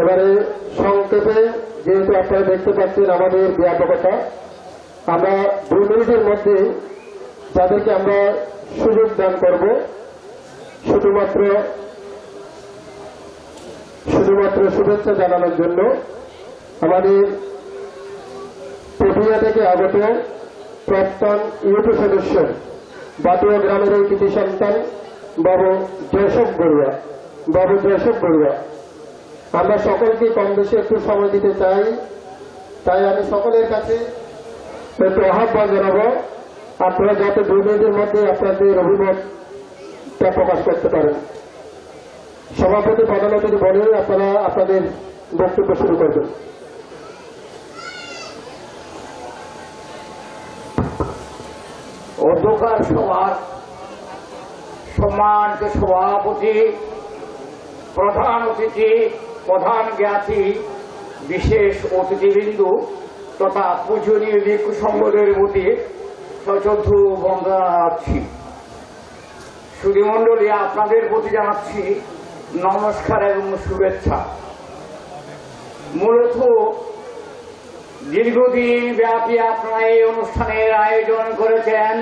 এবারে সংক্ষেপে যেহেতু আপনারা দেখতে পাচ্ছেন আমাদের ব্যাপকতা, আমরা দুই মিনিটের মধ্যে যাদেরকে আমরা সুযোগ দান করব, শুধুমাত্র শুধুমাত্র শুভেচ্ছা জানানোর জন্য আমাদের পটিয়া থেকে আগত প্রাক্তন ইউপি সদস্য, বাটুয়া গ্রামের এই কৃতি সন্তান, বাবু জয়সব বড়ুয়া। বাবু জয়সব বড়ুয়া আমরা সকলকে কম বেশি একটু সময় দিতে চাই। তাই আমি সকলের কাছে একটু আহ্বান জানাব, আপনারা যাতে দুই মিনিটের মধ্যে আপনাদের অভিমতটা প্রকাশ করতে পারেন। সভাপতি প্রধান অতিথি বলে আপনারা আপনাদের বক্তব্য শুরু করবেন। অধ্যকার সভার সম্মানিত সভাপতি প্রধান অতিথি, প্রধান জ্ঞাতি, বিশেষ অতিথিবৃন্দ তথা পূজনীয় ভিক্ষু সংগঠনের প্রতি সচদ্ধ বন্দনা জানাচ্ছি আপনাদের প্রতি জানাচ্ছি নমস্কার এবং শুভেচ্ছা। মূলত দীর্ঘদিন ব্যাপী আপনারা এই অনুষ্ঠানের আয়োজন করেছেন।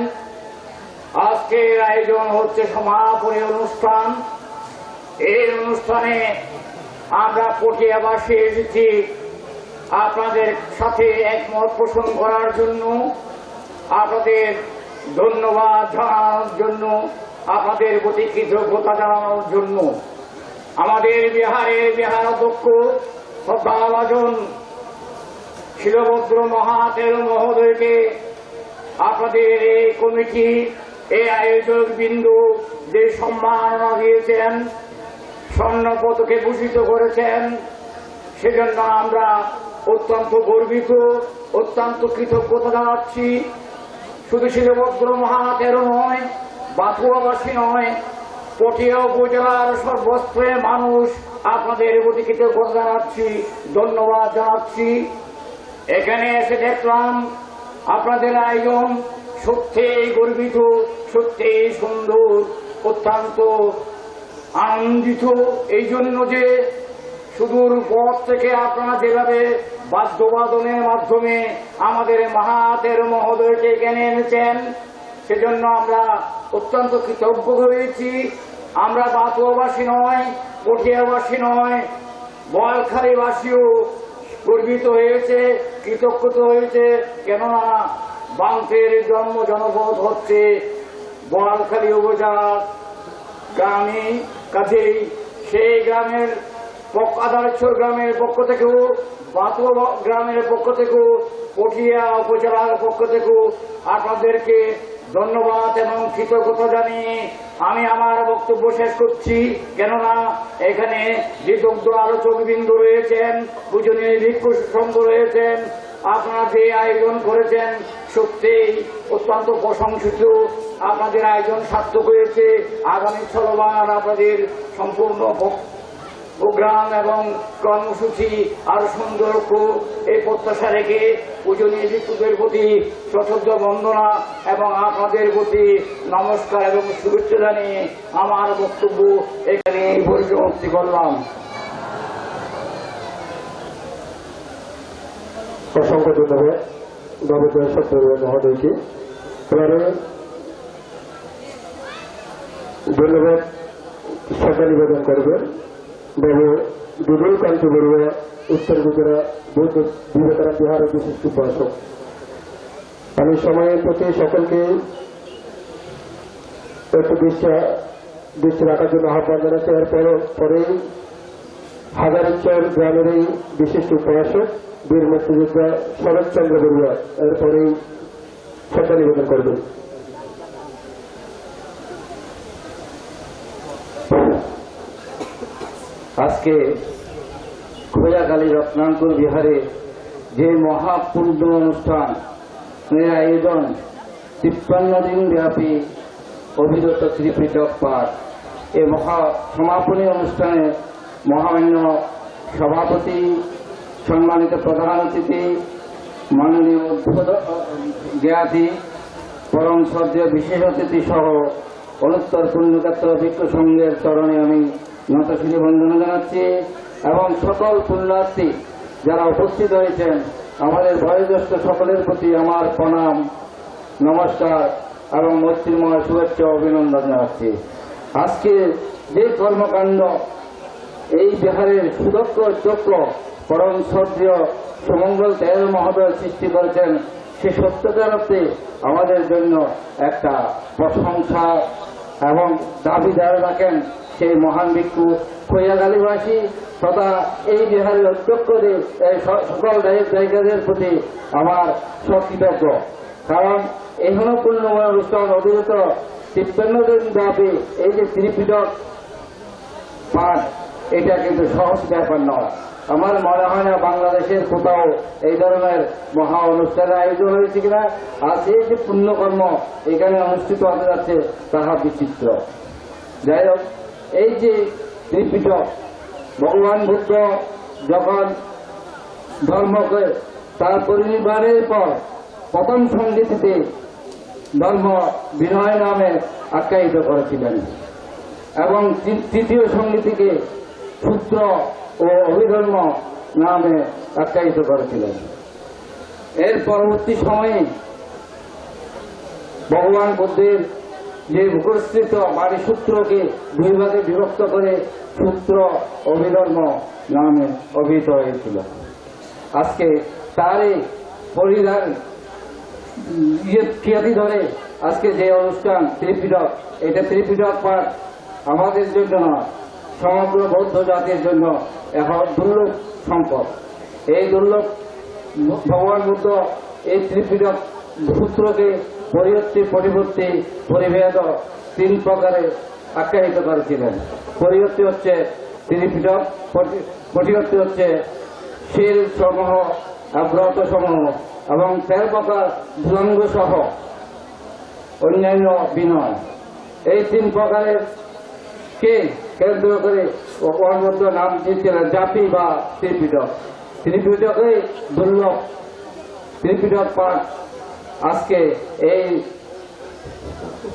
আজকের আয়োজন হচ্ছে সমাপনী অনুষ্ঠান। এই অনুষ্ঠানে আমরা পটিয়াবাসী এসেছি। আপনাদের সাথে একমত পোষণ করার জন্য, আপনাদের ধন্যবাদ জানানোর জন্য, আপনাদের প্রতি কৃতজ্ঞতা জানানোর জন্য। আমাদের বিহারের বিহার অধ্যক্ষ শ্রদ্ধাভাজন শিলভদ্র মহাতের মহোদয়কে আপনাদের এই কমিটি, এই আয়োজক বিন্দু যে সম্মাননা দিয়েছেন স্বর্ণ পদকে ভূষিত করেছেন। সেজন্য আমরা অত্যন্ত গর্বিত, অত্যন্ত কৃতজ্ঞতা জানাচ্ছি। শুধু শিলভদ্র মহাতের নয় বাথুয়াবাসী নয়, পটিয়া উপজেলার সর্বস্ত্রে মানুষ আপনাদের প্রতি কৃতজ্ঞতা জানাচ্ছি, ধন্যবাদ জানাচ্ছি। এখানে এসে দেখলাম আপনাদের আয়োজন সত্যিই গর্বিত, সত্যিই সুন্দর, অত্যন্ত আনন্দিত এই জন্য যে সুদূর পথ থেকে আপনারা যেভাবে বাদ্যবাদনের মাধ্যমে আমাদের মাহাতের মহোদয়কে এখানে এনেছেন, সেজন্য আমরা অত্যন্ত কৃতজ্ঞ হয়েছি আমরা বাতুয়াবাসী নয়, পটিয়াবাসী নয়, বয়ালখালীবাসীও গর্বিত হয়েছে, কৃতজ্ঞত হয়েছে, কেননা বাংশের জন্ম জনপদ হচ্ছে বয়ালখালী উপজেলা গ্রামে কাছেই সেই গ্রামের আদারেশ্বর গ্রামের পক্ষ থেকেও, বাতুয়া গ্রামের পক্ষ থেকেও, পটিয়া উপজেলার পক্ষ থেকেও আপনাদেরকে ধন্যবাদ এবং কৃতজ্ঞতা জানিয়ে আমি আমার বক্তব্য শেষ করছি। কেননা এখানে যে দগ্ধ আলোচক বিন্দু রয়েছেন, পূজনীয় ভিক্ষু সংঘ রয়েছেন আপনারা যে আয়োজন করেছেন, সত্যিই অত্যন্ত প্রশংসিত। আপনাদের আয়োজন সার্থক হয়েছে। আগামী ষোলোবার আপনাদের সম্পূর্ণ প্রোগ্রাম এবং কর্মসূচি আরও সুন্দর এই প্রত্যাশা রেখে পূজনীয় ভিক্ষুদের প্রতি সশ্রদ্ধ বন্দনা এবং আপনাদের প্রতি নমস্কার এবং শুভেচ্ছা জানিয়ে আমার বক্তব্য এখানে পরিসমাপ্তি করলাম। অসংখ্য ধন্যবাদ বাবু জয়সব বড়ুয়া মহোদয়কে এবারে ধন্যবাদ, শ্রদ্ধা নিবেদন করবেন। বাবু বিজয় কান্ত বড়ুয়া উত্তর গুজরাট বৌদ্ধ বিবেকানন্দ বিহারের বিশিষ্ট উপাসক। আমি সময়ের প্রতি সকলকে একটু দৃষ্টি দৃষ্টি রাখার জন্য আহ্বান জানাচ্ছি। এরপরে পরেই হাজারচর গ্রামের এই বিশিষ্ট উপাসক বীর মুক্তিযোদ্ধা শরৎচন্দ্র বড়ুয়া এরপরেই শ্রদ্ধা নিবেদন করবেন। আজকে খোয়াখালী রত্নাঙ্কুর বিহারে যে মহাপূর্ণ অনুষ্ঠান আয়োজন তিপ্পান্ন দিন ব্যাপী অভিরত ত্রিপিটক পাঠ এই মহা সমাপনী অনুষ্ঠানে মহামান্য সভাপতি, সম্মানিত প্রধান অতিথি, মাননীয় জ্ঞাতি পরম শ্রদ্ধেয় বিশেষ অতিথি সহ অনুত্তর পুণ্যক্ষেত্র ভিক্ষু সংঘের চরণে আমি নতশিনী বন্দনা জানাচ্ছি এবং সকল পুণ্যার্থী যারা উপস্থিত হয়েছেন, আমাদের বয়োজ্যেষ্ঠ সকলের প্রতি আমার প্রণাম, নমস্কার এবং মৈত্রীময় শুভেচ্ছা অভিনন্দন জানাচ্ছি। আজকে যে কর্মকাণ্ড এই বিহারের সুদক্ষ চক্র পরম শ্রদ্ধেয় সুমঙ্গল দেব মহোদয় সৃষ্টি করেছেন, সে সত্যতার অর্থে আমাদের জন্য একটা প্রশংসা এবং দাবি দাবিদার রাখেন সেই মহান ভিক্ষু খৈয়াগালিবাসী তথা এই বিহারের অধ্যক্ষদের সকল জায়গাদের প্রতি আমার সকৃতজ্ঞ। কারণ এখনও পূর্ণময় অনুষ্ঠান অধিগত তিপ্পান্ন দিন ব্যাপী এই যে ত্রিপিটক পাঠ এটা কিন্তু সহজ ব্যাপার নয়। আমার মনে হয় না বাংলাদেশের কোথাও এই ধরনের মহা অনুষ্ঠানের আয়োজন হয়েছে কিনা। আর এই যে পুণ্যকর্ম এখানে অনুষ্ঠিত হতে যাচ্ছে, তাহা বিচিত্র। যাই হোক, এই যে ত্রিপিটক, ভগবান বুদ্ধ যখন ধর্মকে তার পরিবারের পর প্রথম সঙ্গীতিতে ধর্ম বিনয় নামে আখ্যায়িত করেছিলেন এবং তৃতীয় সঙ্গীতিকে সূত্র ও অভিধর্ম নামে আখ্যায়িত করেছিলেন। এর পরবর্তী সময়ে ভগবান বুদ্ধের যে মুখস্থিত বাড়ি সূত্রকে দুই ভাগে বিভক্ত করে সূত্র, অভিধর্ম নামে অভিহিত হয়েছিল। আজকে তারই পরিধান ইয়ে খ্যাতি ধরে আজকে যে অনুষ্ঠান, ত্রিপিটক, এটা ত্রিপিটক পাঠ আমাদের জন্য নয় সমগ্র বৌদ্ধ জাতির জন্য এখন দুর্লভ সম্পদ। এই দুর্লভ ভগবান বুদ্ধ এই ত্রিপিটক সূত্রকে পরিবর্তী পরিবর্তী পরিভেদ তিন প্রকারে আখ্যায়িত করেছিলেন। পরিবর্তী হচ্ছে ত্রিপিটক, পরিবর্তী হচ্ছে শিল সমূহ, ব্রত সমূহ এবং তের প্রকার ভুলঙ্গ সহ অন্যান্য বিনয়। এই তিন প্রকারের কে? কেন্দ্র করে? ওর নাম দিয়েছিলেন জাতি বা ত্রিপিটক। ত্রিপিটকে দুর্লভ। ত্রিপিটক পাঠ আজকে এই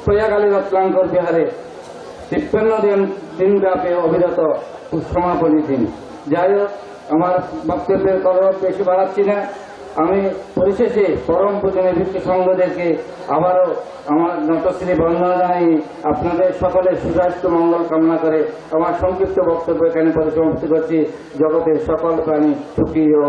প্রয়াগালী রত্নাঙ্কর বিহারে তিপ্পান্ন দিন দিনব্যাপী অবিরত সমাপনী দিন। যাই হোক, আমার বক্তব্যের কলরব বেশি বাড়াচ্ছি না। আমি পরিশেষে পরম পূজনীয় ভিত্তি সংঘদেরকে আবারও আমার নতশ্রী বন্দনা জানাই আপনাদের সকলের সুস্বাস্থ্য, মঙ্গল কামনা করে আমার সংক্ষিপ্ত বক্তব্য এখানে পরিসমাপ্তি করছি। জগতের সকল প্রাণী সুখী ও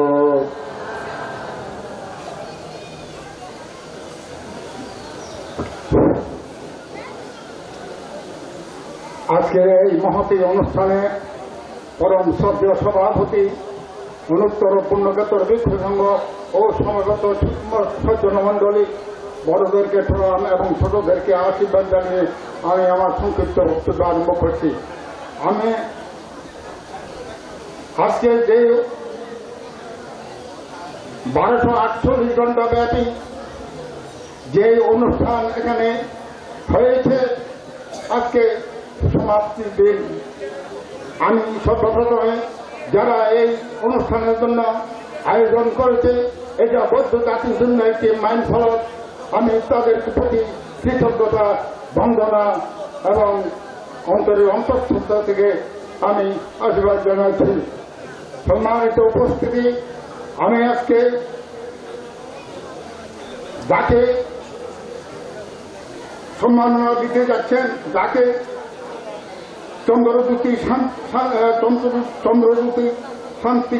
আজকের এই মহতী অনুষ্ঠানে পরম শ্রদ্ধেয় সভাপতি, অনুত্তর পুণ্যকেতর বৃক্ষ সংঘ ও সমবেত সজ্জন মণ্ডলী, বড়দেরকে প্রণাম এবং ছোটদেরকে আশীর্বাদ জানিয়ে আমি আমার সংক্ষিপ্ত বক্তব্য আরম্ভ করছি। আমি আজকে যে বারোশো আটচল্লিশ ঘণ্টা ব্যাপী যে অনুষ্ঠান এখানে হয়েছে, আজকে সমাপ্তির দিন। আমি সর্বপ্রথমে যারা এই অনুষ্ঠানের জন্য আয়োজন করেছে এটা বৌদ্ধ জাতির জন্য একটি মাইন ফলক, আমি তাদের প্রতি কৃতজ্ঞতা, বন্দনা এবং অন্তরের অন্তঃস্থতা থেকে আমি আশীর্বাদ জানাচ্ছি। সম্মানিত উপস্থিতি, আমি আজকে যাকে সম্মাননা দিতে যাচ্ছেন, যাকে চন্দ্রজ্যোতি চন্দ্রজ্যোতি শান্তি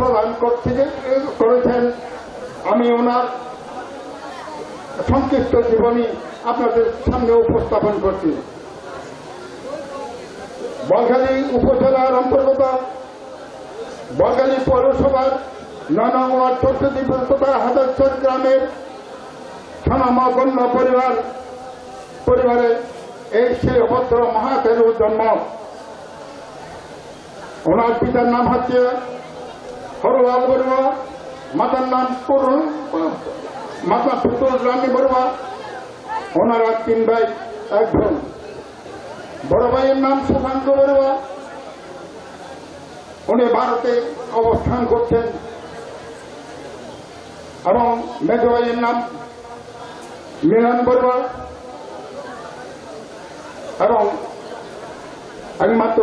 প্রদান করেছেন। আমি ওনার সংক্ষিপ্ত জীবনী আপনাদের সামনে উপস্থাপন করছি। বলখালী উপজেলার অন্তর্গত বলখালী পৌরসভার নয় নং ওয়ার্ড চৌষট্টি তথা হাজারচর গ্রামের স্বনামগণ্য পরিবার পরিবারে এই সেই অভদ্র মহাতেরুর জন্ম। ওনার পিতার নাম হচ্ছে হরলাল বড়ুয়া, মাতার নাম মাতা পুতুল রানী বড়ুয়া। ওনারা তিন ভাই একজন বড় ভাইয়ের নাম সুশান্ত বড়ুয়া। উনি ভারতে অবস্থান করছেন। এবং মেজ ভাইয়ের নাম মিলন বড়ুয়া। এবং আমি মাত্র